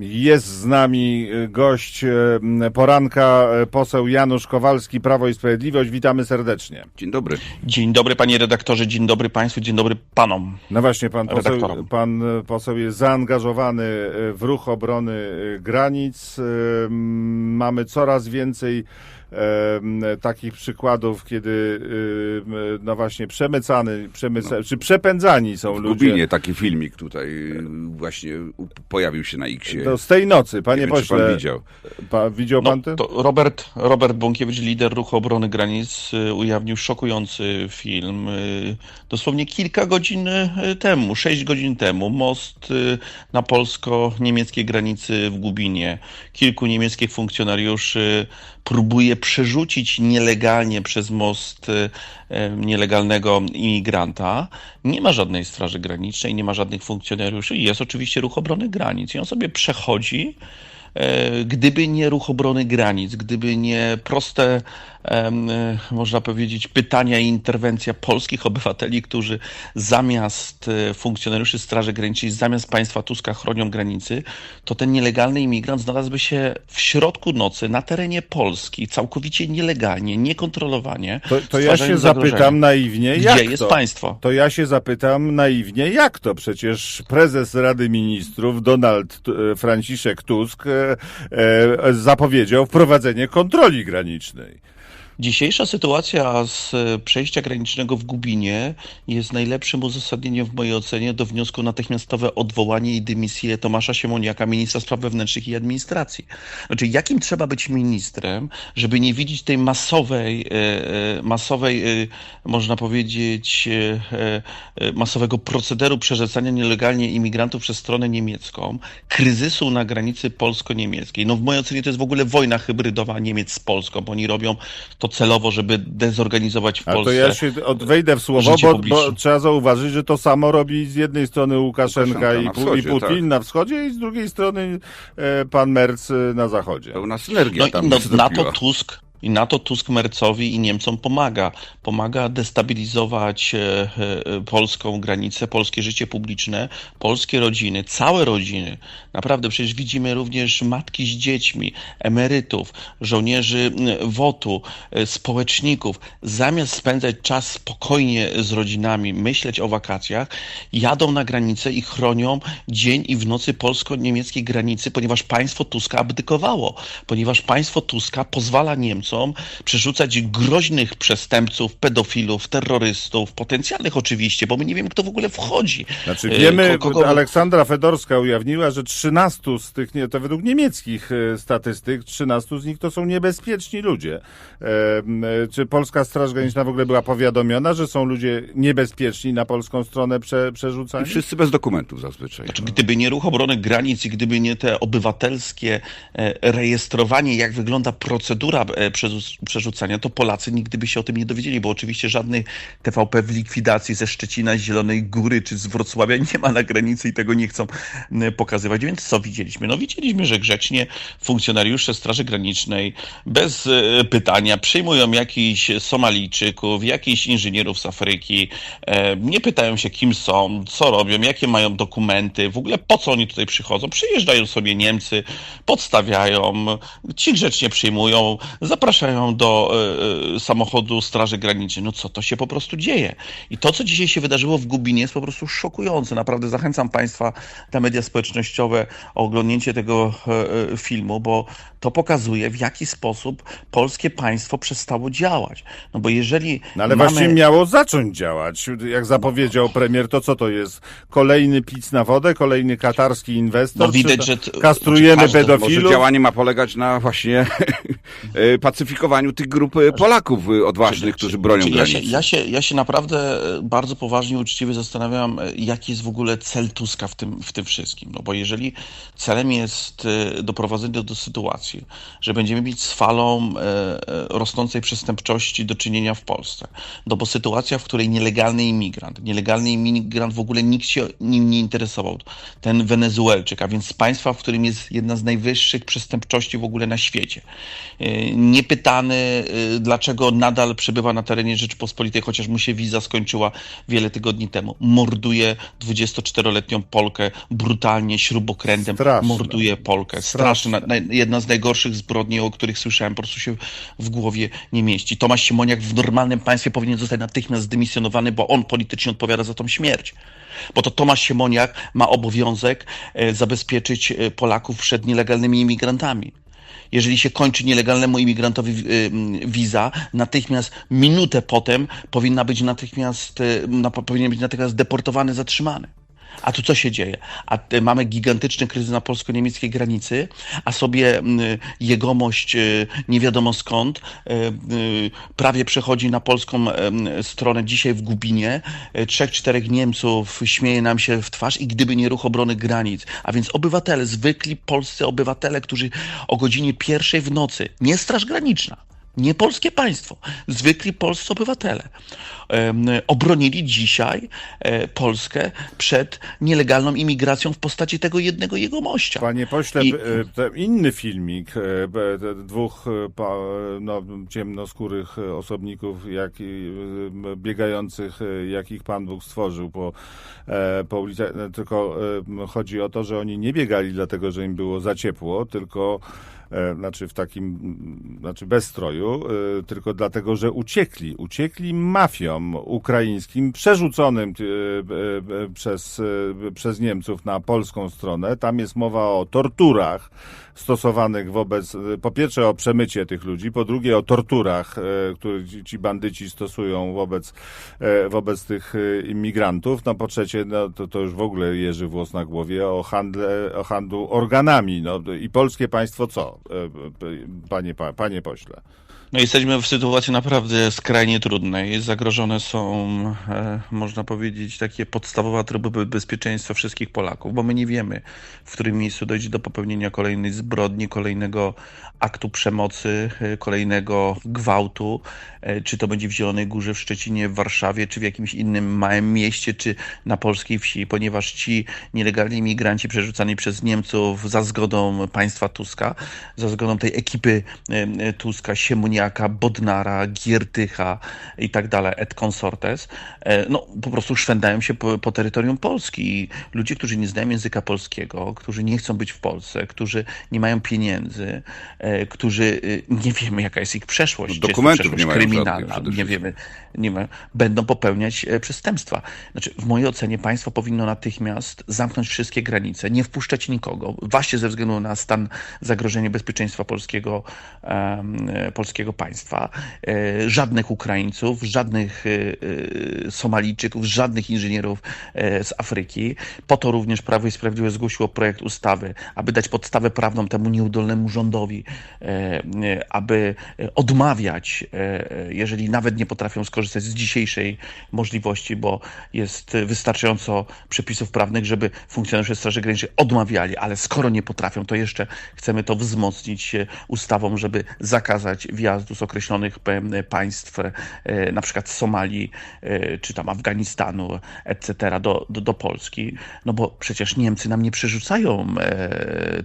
Jest z nami gość poranka, poseł Janusz Kowalski, Prawo i Sprawiedliwość. Witamy serdecznie. Dzień dobry. Dzień dobry panie redaktorze, dzień dobry państwu, dzień dobry panom. No właśnie, pan poseł, pan poseł jest zaangażowany w ruch obrony granic. Mamy coraz więcej takich przykładów, kiedy no właśnie przemycany, przemyca, no. czy przepędzani są w ludzie. W Gubinie taki filmik tutaj właśnie pojawił się na X. To z tej nocy, panie Nie pośle. Wiem, pan widział. Pa, widział no, pan to? to Robert, Robert Bąkiewicz, lider ruchu obrony granic, y, ujawnił szokujący film. Y, dosłownie kilka godzin y, temu, sześć godzin temu, most na polsko-niemieckiej granicy w Gubinie. Kilku niemieckich funkcjonariuszy próbuje przerzucić nielegalnie przez most nielegalnego imigranta. Nie ma żadnej straży granicznej, nie ma żadnych funkcjonariuszy. Jest oczywiście ruch obrony granic i on sobie przechodzi gdyby nie ruch obrony granic, gdyby nie proste, e, można powiedzieć, pytania i interwencja polskich obywateli, którzy zamiast e, funkcjonariuszy Straży Granicznej, zamiast państwa Tuska chronią granicy, to ten nielegalny imigrant znalazłby się w środku nocy na terenie Polski, całkowicie nielegalnie, niekontrolowanie. To, to ja się zapytam naiwnie, Gdzie jak jest to? państwo? To ja się zapytam naiwnie, jak to? Przecież prezes Rady Ministrów Donald Franciszek Tusk E, zapowiedział wprowadzenie kontroli granicznej. Dzisiejsza sytuacja z e, przejścia granicznego w Gubinie jest najlepszym uzasadnieniem w mojej ocenie do wniosku natychmiastowe odwołanie i dymisję Tomasza Siemoniaka, ministra spraw wewnętrznych i administracji. Znaczy, jakim trzeba być ministrem, żeby nie widzieć tej masowej, e, e, masowej, można powiedzieć, masowego procederu przerzucania nielegalnie imigrantów przez stronę niemiecką, kryzysu na granicy polsko-niemieckiej. No w mojej ocenie to jest w ogóle wojna hybrydowa Niemiec z Polską, bo oni robią to celowo, żeby dezorganizować w A Polsce. to ja się wejdę w słowo, bo, bo, trzeba zauważyć, że to samo robi z jednej strony Łukaszenka, Łukaszenka i, wschodzie, i, Putin tak. na wschodzie i z drugiej strony e, pan Merc e, na zachodzie. Pełna synergia no, tam no, Na to Tusk i na to Tusk Mercowi i Niemcom pomaga. Pomaga destabilizować e, e, polską granicę, polskie życie publiczne, polskie rodziny, całe rodziny. Naprawdę przecież widzimy również matki z dziećmi, emerytów, żołnierzy WOT-u, e, społeczników. Zamiast spędzać czas spokojnie z rodzinami, myśleć o wakacjach, jadą na granicę i chronią dzień i w nocy polsko-niemieckiej granicy, ponieważ państwo Tuska abdykowało, ponieważ państwo Tuska pozwala Niemcom przerzucać groźnych przestępców, pedofilów, terrorystów, potencjalnych oczywiście, bo my nie wiemy, kto w ogóle wchodzi. Znaczy wiemy, kogo... Aleksandra Fedorska ujawniła, że 13 z tych, nie, to według niemieckich e, statystyk, 13 z nich to są niebezpieczni ludzie. E, e, czy Polska Straż Graniczna w ogóle była powiadomiona, że są ludzie niebezpieczni na polską stronę prze, przerzucani? I wszyscy bez dokumentów zazwyczaj. Znaczy, gdyby nie ruch obrony granic i gdyby nie te obywatelskie rejestrowanie, jak wygląda procedura przerzucania, to Polacy nigdy by się o tym nie dowiedzieli, bo oczywiście żadnej TVP w likwidacji ze Szczecina, z Zielonej Góry czy z Wrocławia nie ma na granicy i tego nie chcą pokazywać. Więc co widzieliśmy? No widzieliśmy, że grzecznie funkcjonariusze Straży Granicznej bez e, pytania przyjmują jakichś Somalijczyków, jakichś inżynierów z Afryki, e, nie pytają się kim są, co robią, jakie mają dokumenty, w ogóle po co oni tutaj przychodzą. Przyjeżdżają sobie Niemcy, podstawiają, ci grzecznie przyjmują, zapraszają do y, samochodu Straży Granicznej. No co to się po prostu dzieje? I to, co dzisiaj się wydarzyło w Gubinie jest po prostu szokujące. Naprawdę zachęcam Państwa na media społecznościowe o oglądnięcie tego y, filmu, bo to pokazuje, w jaki sposób polskie państwo przestało działać. No bo jeżeli. No ale mamy... właśnie miało zacząć działać. Jak zapowiedział premier, to co to jest? Kolejny pic na wodę, kolejny katarski inwestor? No widać, że. Kastrujemy znaczy, pedofilów? Może działanie ma polegać na właśnie pacyfikowaniu tych grup Polaków odważnych, którzy bronią ja granic. Się, ja, się, ja się naprawdę bardzo poważnie, uczciwie zastanawiam, jaki jest w ogóle cel Tuska w tym, w tym wszystkim. No bo jeżeli celem jest doprowadzenie do sytuacji, że będziemy mieć z falą e, e, rosnącej przestępczości do czynienia w Polsce. No bo sytuacja, w której nielegalny imigrant, nielegalny imigrant w ogóle nikt się nim nie interesował, ten Wenezuelczyk, a więc z państwa, w którym jest jedna z najwyższych przestępczości w ogóle na świecie, e, niepytany, dlaczego nadal przebywa na terenie Rzeczypospolitej, chociaż mu się wiza skończyła wiele tygodni temu, morduje 24-letnią Polkę brutalnie, śrubokrętem, Straszne. morduje Polkę. Straszna, jedna z najgorszych zbrodni, o których słyszałem, po prostu się w głowie nie mieści. Tomasz Siemoniak w normalnym państwie powinien zostać natychmiast zdymisjonowany, bo on politycznie odpowiada za tą śmierć. Bo to Tomasz Siemoniak ma obowiązek e, zabezpieczyć e, Polaków przed nielegalnymi imigrantami. Jeżeli się kończy nielegalnemu imigrantowi mm, wiza, natychmiast minutę potem powinna być natychmiast, na, powinien być natychmiast deportowany, zatrzymany. A tu co się dzieje? A y, mamy gigantyczny kryzys na polsko-niemieckiej granicy, a sobie jegomość y, nie wiadomo skąd y, prawie przechodzi na polską stronę dzisiaj w Gubinie. Trzech, czterech Niemców śmieje nam się w twarz i gdyby nie ruch obrony granic. A więc obywatele, zwykli polscy obywatele, którzy o godzinie pierwszej w nocy, nie Straż Graniczna, nie polskie państwo, zwykli polscy obywatele obronili dzisiaj e, Polskę przed nielegalną imigracją w postaci tego jednego jegomościa. Panie pośle, I- e, te inny filmik e, dwóch e, no, ciemnoskórych e, osobników, jak, e, biegających, e, jakich Pan Bóg stworzył po, e, po ulicach. e, Tylko e, chodzi o to, że oni nie biegali dlatego, że im było za ciepło, tylko e, znaczy w takim, znaczy bez stroju, e, tylko dlatego, że uciekli. Uciekli mafiom ukraińskim, przerzuconym e, e, e, przez, e, przez Niemców na polską stronę. Tam jest mowa o torturach stosowanych wobec, e, po pierwsze o przemycie tych ludzi, po drugie o torturach, e, które ci, ci bandyci stosują wobec, e, wobec tych e, imigrantów. No po trzecie, no, to, to już w ogóle jeży włos na głowie, o, handle, o handlu organami. No, I polskie państwo co, e, e, panie, pa- panie pośle? No jesteśmy w sytuacji naprawdę skrajnie trudnej. Zagrożone są, e, można powiedzieć, takie podstawowe atrybuty bezpieczeństwa wszystkich Polaków, bo my nie wiemy, w którym miejscu dojdzie do popełnienia kolejnej zbrodni, kolejnego aktu przemocy, e, kolejnego gwałtu, e, czy to będzie w Zielonej Górze, w Szczecinie, w Warszawie, czy w jakimś innym małym mieście, czy na polskiej wsi, ponieważ ci nielegalni imigranci przerzucani przez Niemców za zgodą państwa Tuska, za zgodą tej ekipy e, e, Tuska, Siemoniaka, Bodnara, Giertycha i tak dalej, et consortes, e, no po prostu szwędają się po, po terytorium Polski. I ludzie, którzy nie znają języka polskiego, którzy nie chcą być w Polsce, którzy nie mają pieniędzy, e, którzy e, nie wiemy, jaka jest ich przeszłość, No, dokumentów przeszłość nie mają żadnych kryminalna, przede nie wiemy, nie ma, będą popełniać e, przestępstwa. Znaczy, w mojej ocenie państwo powinno natychmiast zamknąć wszystkie granice, nie wpuszczać nikogo, właśnie ze względu na stan zagrożenia bezpieczeństwa polskiego, e, polskiego państwa. E, żadnych Ukraińców, żadnych e, e, Somalijczyków, żadnych inżynierów z Afryki. Po to również Prawo i Sprawiedliwość zgłosiło projekt ustawy, aby dać podstawę prawną temu nieudolnemu rządowi, aby odmawiać, jeżeli nawet nie potrafią skorzystać z dzisiejszej możliwości, bo jest wystarczająco przepisów prawnych, żeby funkcjonariusze Straży Granicznej odmawiali, ale skoro nie potrafią, to jeszcze chcemy to wzmocnić ustawą, żeby zakazać wjazdu z określonych e, państw, e, na przykład Somalii, e, czy tam Afganistanu, etc., do, do, do Polski. No bo przecież Niemcy nam nie przerzucają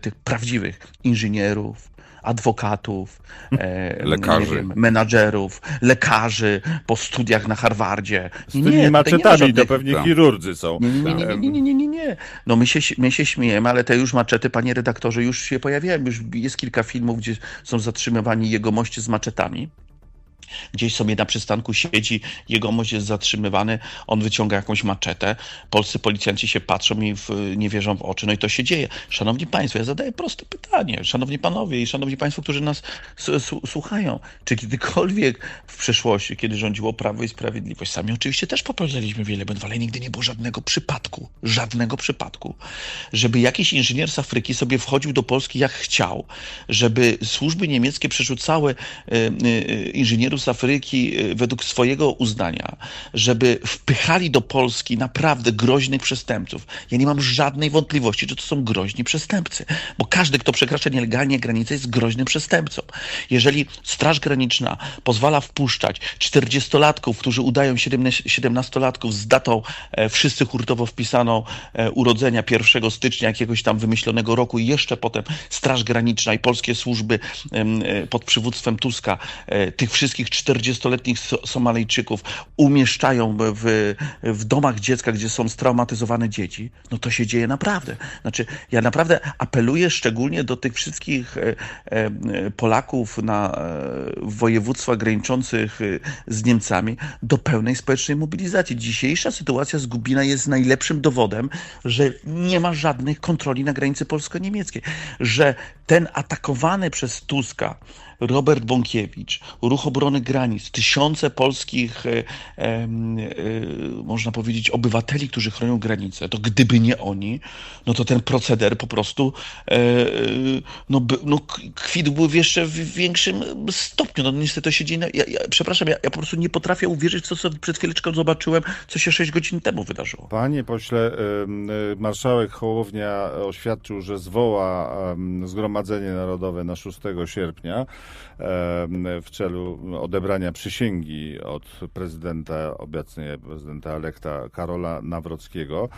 tych prawdziwych inżynierów, adwokatów, e, lekarzy. Wiem, menadżerów, lekarzy po studiach na Harvardzie. Z tymi nie, maczetami żadnych... to pewnie tam. chirurdzy są. Nie, nie, nie, nie, nie, nie, nie. No my się, my się śmiejemy, ale te już maczety, panie redaktorze, już się pojawiają. Już jest kilka filmów, gdzie są zatrzymywani jegomości z maczetami. Gdzieś sobie na przystanku siedzi, jegomość jest zatrzymywany, on wyciąga jakąś maczetę. Polscy policjanci się patrzą i w, nie wierzą w oczy. No i to się dzieje. Szanowni Państwo, ja zadaję proste pytanie. Szanowni Panowie i Szanowni Państwo, którzy nas słuchają. Czy kiedykolwiek w przeszłości, kiedy rządziło Prawo i Sprawiedliwość, sami oczywiście też popełnialiśmy wiele błędów, ale nigdy nie było żadnego przypadku, żadnego przypadku, żeby jakiś inżynier z Afryki sobie wchodził do Polski jak chciał, żeby służby niemieckie przerzucały e, e, inżynierów z Afryki y, według swojego uznania, żeby wpychali do Polski naprawdę groźnych przestępców. Ja nie mam żadnej wątpliwości, że to są groźni przestępcy, bo każdy, kto przekracza nielegalnie granicę, jest groźnym przestępcą. Jeżeli Straż Graniczna pozwala wpuszczać 40-latków, którzy udają 17-latków z datą e, wszyscy hurtowo wpisaną e, urodzenia 1 stycznia jakiegoś tam wymyślonego roku i jeszcze potem Straż Graniczna i polskie służby e, pod przywództwem Tuska tych wszystkich 40-letnich So- Somalijczyków umieszczają w, w domach dziecka, gdzie są straumatyzowane dzieci, no to się dzieje naprawdę. Znaczy, ja naprawdę apeluję szczególnie do tych wszystkich e, e, Polaków na e, województwach graniczących z Niemcami do pełnej społecznej mobilizacji. Dzisiejsza sytuacja z Gubina jest najlepszym dowodem, że nie ma żadnych kontroli na granicy polsko-niemieckiej, że ten atakowany przez Tuska Robert Bąkiewicz, Ruch Obrony Granic, tysiące polskich, e, można powiedzieć, obywateli, którzy chronią granicę, to gdyby nie oni, no to ten proceder po prostu e, e, no, no, kwitłby w jeszcze w większym stopniu. No niestety to się dzieje. Ja, ja, przepraszam, ja, ja po prostu nie potrafię uwierzyć, co, co przed chwileczką zobaczyłem, co się 6 godzin temu wydarzyło. Panie pośle, y, marszałek Hołownia oświadczył, że zwoła Zgromadzenie Narodowe na 6 sierpnia w celu odebrania przysięgi od prezydenta, obecnie prezydenta elekta Karola Nawrockiego.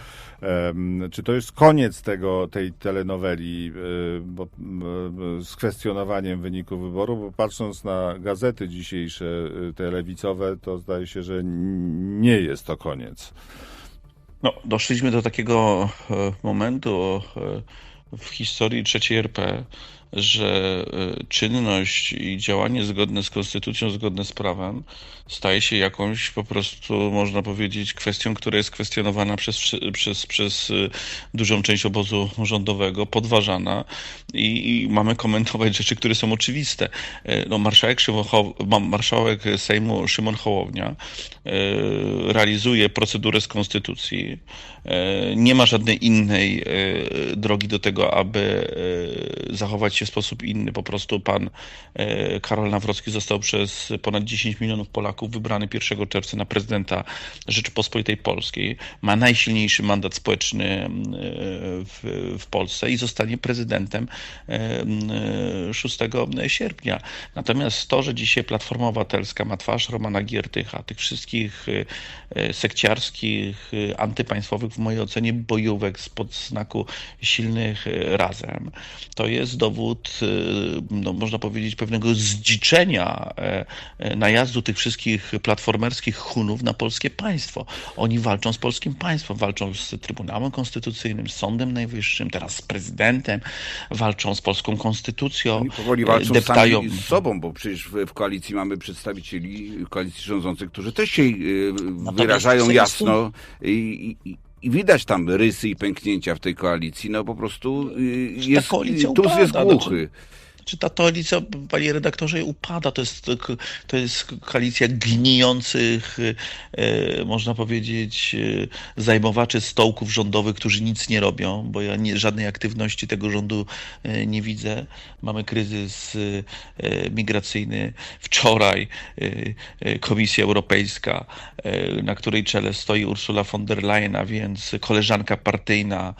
Czy to jest koniec tego, tej telenoweli y, bo, m, z kwestionowaniem wyniku wyboru? Bo patrząc na gazety dzisiejsze, y, te lewicowe, to zdaje się, że nie jest to koniec. No, doszliśmy do takiego e, momentu e, w historii III RP, że e, czynność i działanie zgodne z konstytucją, zgodne z prawem staje się jakąś po prostu, można powiedzieć, kwestią, która jest kwestionowana przez, przez, przez e, dużą część obozu rządowego, podważana i, i mamy komentować rzeczy, które są oczywiste. E, No, marszałek, marszałek Sejmu Szymon Hołownia realizuje procedurę z konstytucji. Nie ma żadnej innej drogi do tego, aby zachować się w sposób inny. Po prostu pan e, Karol Nawrocki został przez ponad 10 milionów Polaków wybrany 1 czerwca na prezydenta Rzeczypospolitej Polskiej. Ma najsilniejszy mandat społeczny e, w, w Polsce i zostanie prezydentem e, e, 6 sierpnia. Natomiast to, że dzisiaj Platforma Obywatelska ma twarz Romana Giertycha, tych wszystkich sekciarskich, antypaństwowych w mojej ocenie bojówek spod znaku silnych razem, to jest dowód, e, no, można powiedzieć, pewnego zdziczenia e, e, najazdu tych wszystkich platformerskich hunów na polskie państwo. Oni walczą z polskim państwem, walczą z Trybunałem Konstytucyjnym, z Sądem Najwyższym, teraz z prezydentem, walczą z polską konstytucją, Oni powoli e, walczą deptają. sami z sobą, bo przecież w, koalicji mamy przedstawicieli koalicji rządzącej, którzy też się y, wyrażają jasno i, i, i widać tam rysy i pęknięcia w tej koalicji. No po prostu y, jest, koalicja Tusk jest głuchy. Czy ta koalicja, panie redaktorze, upada? To jest, to jest koalicja gnijących, e, można powiedzieć, e, zajmowaczy stołków rządowych, którzy nic nie robią, bo ja nie, żadnej aktywności tego rządu e, nie widzę. Mamy kryzys migracyjny. Wczoraj Komisja Europejska, na której czele stoi Ursula von der Leyen, a więc koleżanka partyjna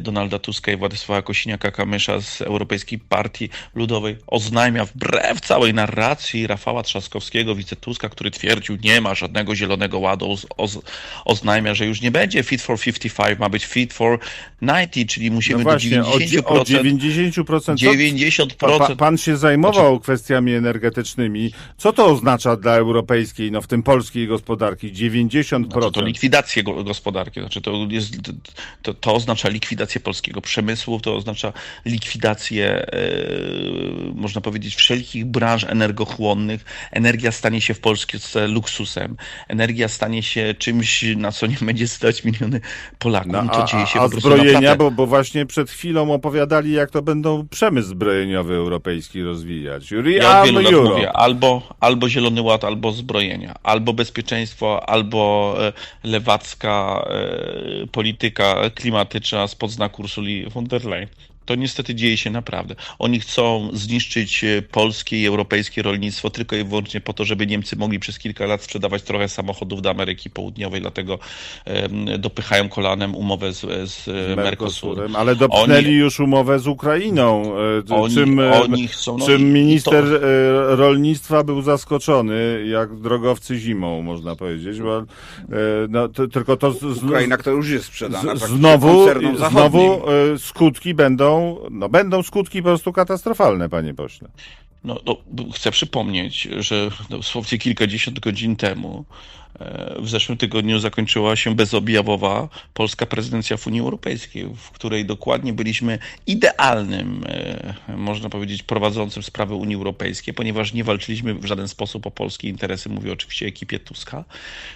Donalda Tuska i Władysława Kosiniaka-Kamysza z Europejskiej Partii Ludowej, oznajmia wbrew całej narracji Rafała Trzaskowskiego, wicetuska, który twierdził, nie ma żadnego zielonego ładu, oz, oz, oznajmia, że już nie będzie fit for 55, ma być fit for 90, czyli No musimy właśnie, do o, dzie- o 90%. 90%. 90%. Pa, pa, pan się zajmował kwestiami energetycznymi. Co to oznacza dla europejskiej, no w tym polskiej gospodarki? 90%. Znaczy, to likwidację go- gospodarki, znaczy to, jest, to, to oznacza likwidację polskiego przemysłu, to oznacza likwidację, e, można powiedzieć, wszelkich branż energochłonnych. Energia stanie się w Polsce luksusem. Energia stanie się czymś, na co nie będzie stać miliony Polaków. No, No, to a, dzieje się a prostu zbrojenia, bo, bo właśnie przed chwilą opowiadali, jak to będą przemysł zbrojeniowy europejski rozwijać. Ja od Real wielu lat Euro. mówię, albo, albo Zielony Ład, albo zbrojenia, albo bezpieczeństwo, albo e, lewacka e, polityka klimatyczna spod znaku Ursuli von der Leyen. To niestety dzieje się naprawdę. Oni chcą zniszczyć e, polskie i europejskie rolnictwo tylko i wyłącznie po to, żeby Niemcy mogli przez kilka lat sprzedawać trochę samochodów do Ameryki Południowej, dlatego dopychają kolanem umowę z, z e, Mercosurem. Ale dopchnęli Oni- już umowę z Ukrainą, e, Oni- czym, oni chcą- no czym minister to- rolnictwa był zaskoczony, jak drogowcy zimą, można powiedzieć, bo no, to, tylko to z, Ukraina, która już jest sprzedana z, praktycznie znowu, znowu skutki będą, no będą skutki po prostu katastrofalne, panie pośle. No, no, chcę przypomnieć, że dosłownie kilkadziesiąt godzin temu, w zeszłym tygodniu zakończyła się bezobjawowa polska prezydencja w Unii Europejskiej, w której dokładnie byliśmy idealnym, e, można powiedzieć, prowadzącym sprawy Unii Europejskiej, ponieważ nie walczyliśmy w żaden sposób o polskie interesy, mówię oczywiście ekipie Tuska,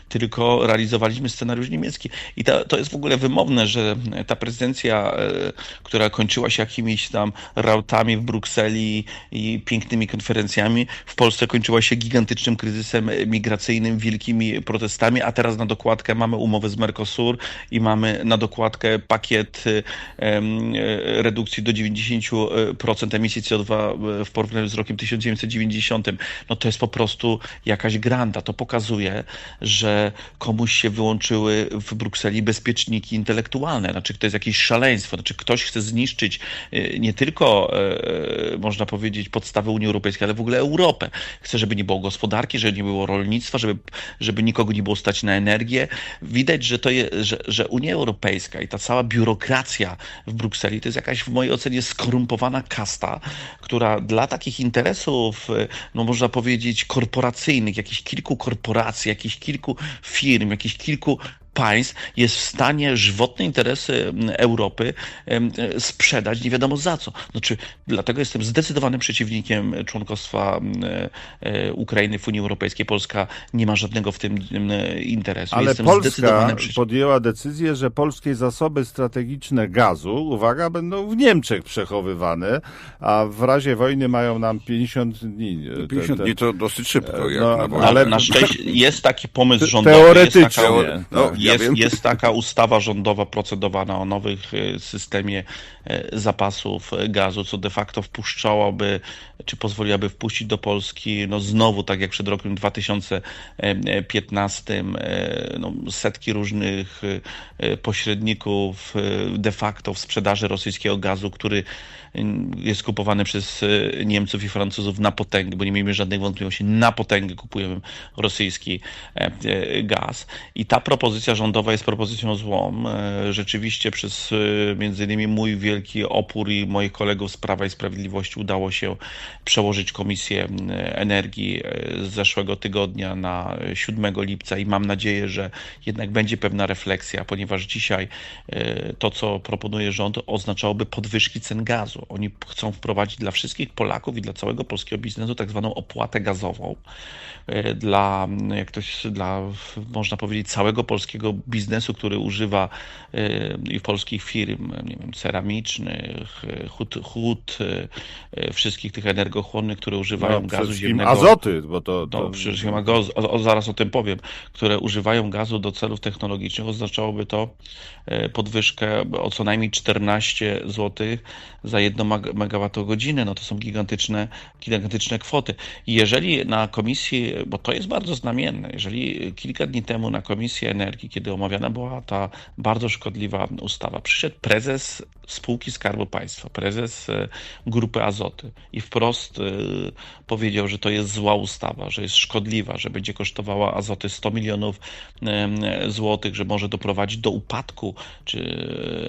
tylko realizowaliśmy scenariusz niemiecki. I to, to jest w ogóle wymowne, że ta prezydencja, e, która kończyła się jakimiś tam rautami w Brukseli i pięknymi konferencjami, w Polsce kończyła się gigantycznym kryzysem migracyjnym, wielkimi protestami, a teraz na dokładkę mamy umowę z Mercosur i mamy na dokładkę pakiet e, em, e, redukcji do 90% emisji CO2 w porównaniu z rokiem 1990. No to jest po prostu jakaś granda. To pokazuje, że komuś się wyłączyły w Brukseli bezpieczniki intelektualne. Znaczy, to jest jakieś szaleństwo. Znaczy, ktoś chce zniszczyć e, nie tylko, e, można powiedzieć, podstawy Unii Europejskiej, ale w ogóle Europę. Chce, żeby nie było gospodarki, żeby nie było rolnictwa, żeby, żeby nikogo nie było stać na energię. Widać, że to je, że, że Unia Europejska i ta cała biurokracja w Brukseli to jest jakaś w mojej ocenie skorumpowana kasta, która dla takich interesów, no można powiedzieć, korporacyjnych, jakichś kilku korporacji, jakichś kilku firm, jakichś kilku państw jest w stanie żywotne interesy m, Europy e, sprzedać nie wiadomo za co. Znaczy, dlatego jestem zdecydowanym przeciwnikiem członkostwa m, e, Ukrainy w Unii Europejskiej. Polska nie ma żadnego w tym m, interesu. Ale jestem Polska przeciw- podjęła decyzję, że polskie zasoby strategiczne gazu, uwaga, będą w Niemczech przechowywane, a w razie wojny mają nam 50 dni. Te- 50 te- dni to dosyć szybko, jak no, na wojnę. ale- na szczęście jest taki pomysł rządowy. teoretycznie. Jest taka, No, ja jest, wiem. jest taka ustawa rządowa procedowana o nowych e, systemie e, zapasów gazu, co de facto wpuszczałaby, czy pozwoliłaby wpuścić do Polski, no znowu tak jak przed rokiem 2015, e, no, setki różnych pośredników de facto w sprzedaży rosyjskiego gazu, który jest kupowany przez e, Niemców i Francuzów na potęgę, bo nie miejmy żadnych wątpliwości, na potęgę kupujemy rosyjski e, e, gaz. I ta propozycja rządowa jest propozycją złą. E, Rzeczywiście przez e, między innymi mój wielki opór i moich kolegów z Prawa i Sprawiedliwości udało się przełożyć Komisję Energii z zeszłego tygodnia na 7 lipca i mam nadzieję, że jednak będzie pewna refleksja, ponieważ dzisiaj to, co proponuje rząd, oznaczałoby podwyżki cen gazu. Oni chcą wprowadzić dla wszystkich Polaków i dla całego polskiego biznesu tak zwaną opłatę gazową. E, dla, jak to się, dla, można powiedzieć, całego polskiego biznesu, który używa e, i polskich firm, nie wiem, ceramicznych, e, hut, hut wszystkich tych energochłonnych, które używają no, gazu ziemnego. azoty, bo to... No, to przecież chyba gaz, o, o, zaraz o tym powiem, które używają gazu do celów technologicznych, oznaczałoby to podwyżkę o co najmniej 14 zł za jedną meg- megawattogodzinę. No to są gigantyczne, gigantyczne kwoty. I jeżeli na komisji, bo to jest bardzo znamienne, jeżeli kilka dni temu na Komisji Energii, kiedy omawiana była ta bardzo szkodliwa ustawa, przyszedł prezes spółki Skarbu Państwa, prezes e, grupy Azoty i wprost e, powiedział, że to jest zła ustawa, że jest szkodliwa, że będzie kosztowała Azoty 100 milionów złotych, że może doprowadzić do upadku czy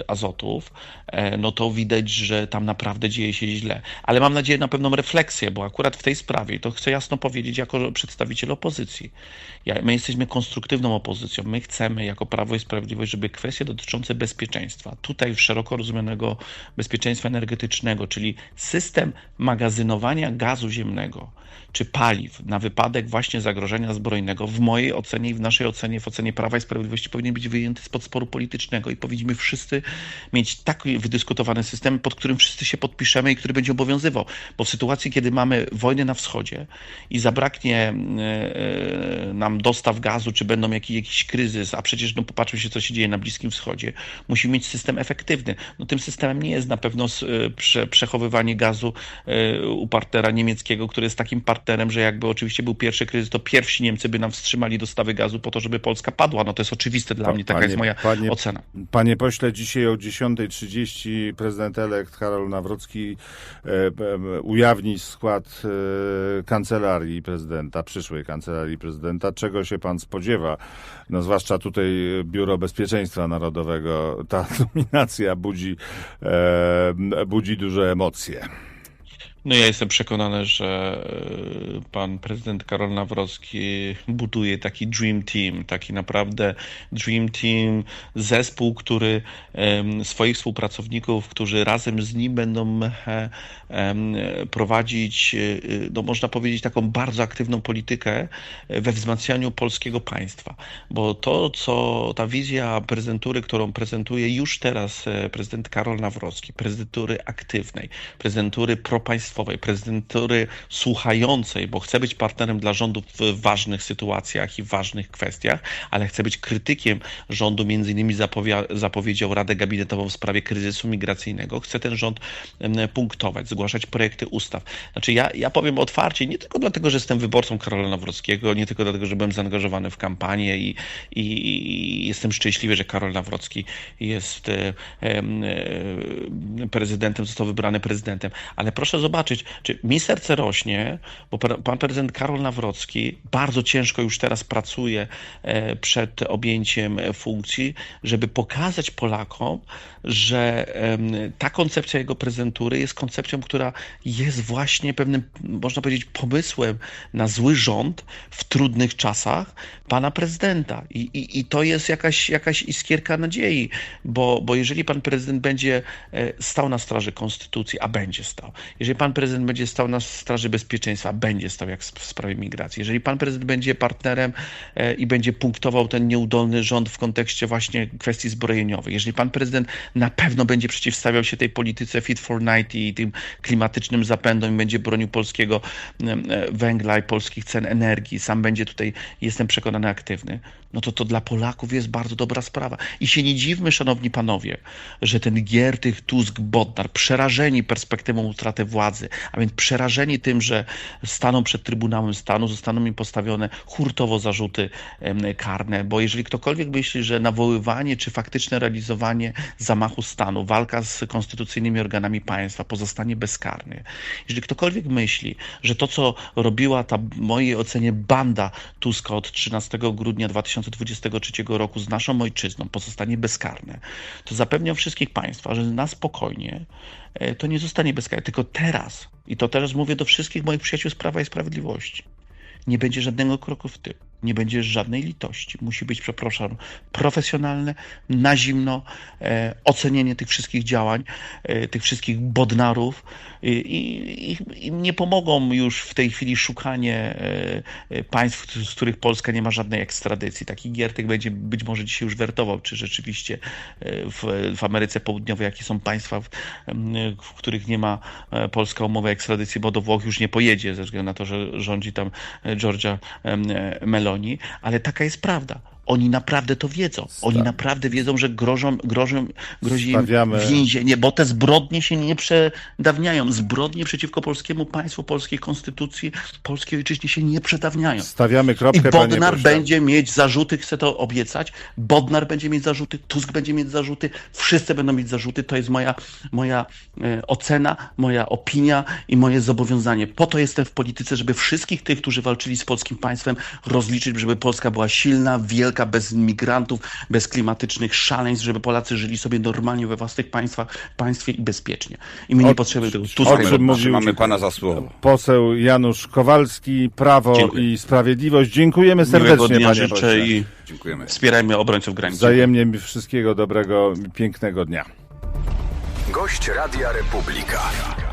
azotów, e, no to widać, że tam naprawdę dzieje się źle. Ale mam nadzieję na pewną refleksję, bo akurat w tej sprawie, i to chcę jasno powiedzieć jako przedstawiciel opozycji, my jesteśmy konstruktywną opozycją. My chcemy jako Prawo i Sprawiedliwość, żeby kwestie dotyczące bezpieczeństwa, tutaj szeroko bezpieczeństwa energetycznego, czyli system magazynowania gazu ziemnego czy paliw na wypadek właśnie zagrożenia zbrojnego, w mojej ocenie i w naszej ocenie, w ocenie Prawa i Sprawiedliwości powinien być wyjęty spod sporu politycznego i powinniśmy wszyscy mieć taki wydyskutowany system, pod którym wszyscy się podpiszemy i który będzie obowiązywał. Bo w sytuacji, kiedy mamy wojnę na wschodzie i zabraknie e, e, nam dostaw gazu, czy będą jakiś, jakiś kryzys, a przecież no, popatrzmy się, co się dzieje na Bliskim Wschodzie, musimy mieć system efektywny. No tym najlepszym systemem nie jest na pewno y, prze, przechowywanie gazu y, u partnera niemieckiego, który jest takim partnerem, że jakby oczywiście był pierwszy kryzys, to pierwsi Niemcy by nam wstrzymali dostawy gazu po to, żeby Polska padła. No to jest oczywiste dla mnie, taka panie- jest moja panie- ocena. Panie pośle, dzisiaj o 10.30 prezydent elekt Karol Nawrocki e, ujawni skład e, kancelarii prezydenta, przyszłej kancelarii prezydenta. Czego się pan spodziewa? No zwłaszcza tutaj Biuro Bezpieczeństwa Narodowego. Ta nominacja budzi, budzi duże emocje. No ja jestem przekonany, że e, pan prezydent Karol Nawrocki buduje taki dream team, taki naprawdę dream team, zespół, który swoich współpracowników, którzy razem z nim będą e, prowadzić, e, no można powiedzieć, taką bardzo aktywną politykę we wzmacnianiu polskiego państwa. Bo to, co ta wizja prezentury, którą prezentuje już teraz prezydent Karol Nawrocki, prezydentury aktywnej, prezydentury propaństwowej, prezydentury słuchającej, bo chce być partnerem dla rządu w ważnych sytuacjach i ważnych kwestiach, ale chce być krytykiem rządu, między innymi zapowiedział Radę Gabinetową w sprawie kryzysu migracyjnego. Chce ten rząd punktować, zgłaszać projekty ustaw. Znaczy ja, ja powiem otwarcie, nie tylko dlatego, że jestem wyborcą Karola Nawrockiego, nie tylko dlatego, że byłem zaangażowany w kampanię i, i, i jestem szczęśliwy, że Karol Nawrocki jest e, e, prezydentem, został wybrany prezydentem, ale proszę zobaczyć, czy mi serce rośnie, bo pan prezydent Karol Nawrocki bardzo ciężko już teraz pracuje e, przed objęciem funkcji, żeby pokazać Polakom, że ta koncepcja jego prezentury jest koncepcją, która jest właśnie pewnym, można powiedzieć, pomysłem na zły rząd w trudnych czasach pana prezydenta. I, i, i to jest jakaś, jakaś iskierka nadziei, bo, bo jeżeli pan prezydent będzie e, stał na straży konstytucji, a będzie stał, jeżeli pan prezydent będzie stał na straży bezpieczeństwa, będzie stał jak w sprawie migracji, jeżeli pan prezydent będzie partnerem e, i będzie punktował ten nieudolny rząd w kontekście właśnie kwestii zbrojeniowej, jeżeli pan prezydent na pewno będzie przeciwstawiał się tej polityce Fit for 90 i tym klimatycznym zapędom i będzie bronił polskiego e, węgla i polskich cen energii, sam będzie tutaj, jestem przekonany, aktywny, no to to dla Polaków jest bardzo dobra sprawa. I się nie dziwmy, szanowni panowie, że ten Giertych, Tusk, Bodnar, przerażeni perspektywą utraty władzy, a więc przerażeni tym, że staną przed Trybunałem Stanu, zostaną im postawione hurtowo zarzuty karne, bo jeżeli ktokolwiek myśli, że nawoływanie czy faktyczne realizowanie zamachu stanu, walka z konstytucyjnymi organami państwa pozostanie bezkarny, jeżeli ktokolwiek myśli, że to, co robiła ta, w mojej ocenie, banda Tuska od 13 grudnia 2023 roku z naszą ojczyzną pozostanie bezkarne, to zapewniam wszystkich Państwa, że na spokojnie e, to nie zostanie bezkarne. Tylko teraz, i to teraz mówię do wszystkich moich przyjaciół z Prawa i Sprawiedliwości, nie będzie żadnego kroku w tył, nie będzie żadnej litości. Musi być, przepraszam, profesjonalne, na zimno e, ocenienie tych wszystkich działań, e, tych wszystkich bodnarów i, i, i- nie pomogą już w tej chwili szukanie e, e, państw, z których Polska nie ma żadnej ekstradycji. Taki Giertek będzie być może dzisiaj już wertował, czy rzeczywiście e, w, w Ameryce Południowej, jakie są państwa, w, w których nie ma e, Polska umowy ekstradycji, bo do Włoch już nie pojedzie ze względu na to, że rządzi tam Georgia em, ale taka jest prawda. Oni naprawdę to wiedzą. Oni naprawdę wiedzą, że grożą, grożą, grozi im więzienie, bo te zbrodnie się nie przedawniają. Zbrodnie przeciwko polskiemu państwu, polskiej konstytucji, polskiej ojczyźnie się nie przedawniają. Stawiamy I kropkę, panie Bodnar będzie mieć zarzuty, chcę to obiecać. Bodnar będzie mieć zarzuty, Tusk będzie mieć zarzuty, wszyscy będą mieć zarzuty. To jest moja, moja e, ocena, moja opinia i moje zobowiązanie. Po to jestem w polityce, żeby wszystkich tych, którzy walczyli z polskim państwem, rozliczyć, żeby Polska była silna, wielka, bez migrantów, bez klimatycznych szaleństw, żeby Polacy żyli sobie normalnie we własnych państwach, państwie i bezpiecznie. I my O- nie potrzebujemy tego o Tuska. czym mówił- Trzymamy pana za słowo. Poseł Janusz Kowalski, Prawo Dziękuję. i Sprawiedliwość. Dziękujemy serdecznie, dnia panie życzę pośle. i Dziękujemy. wspierajmy obrońców granic. Wzajemnie wszystkiego dobrego, pięknego dnia. Gość Radia Republika.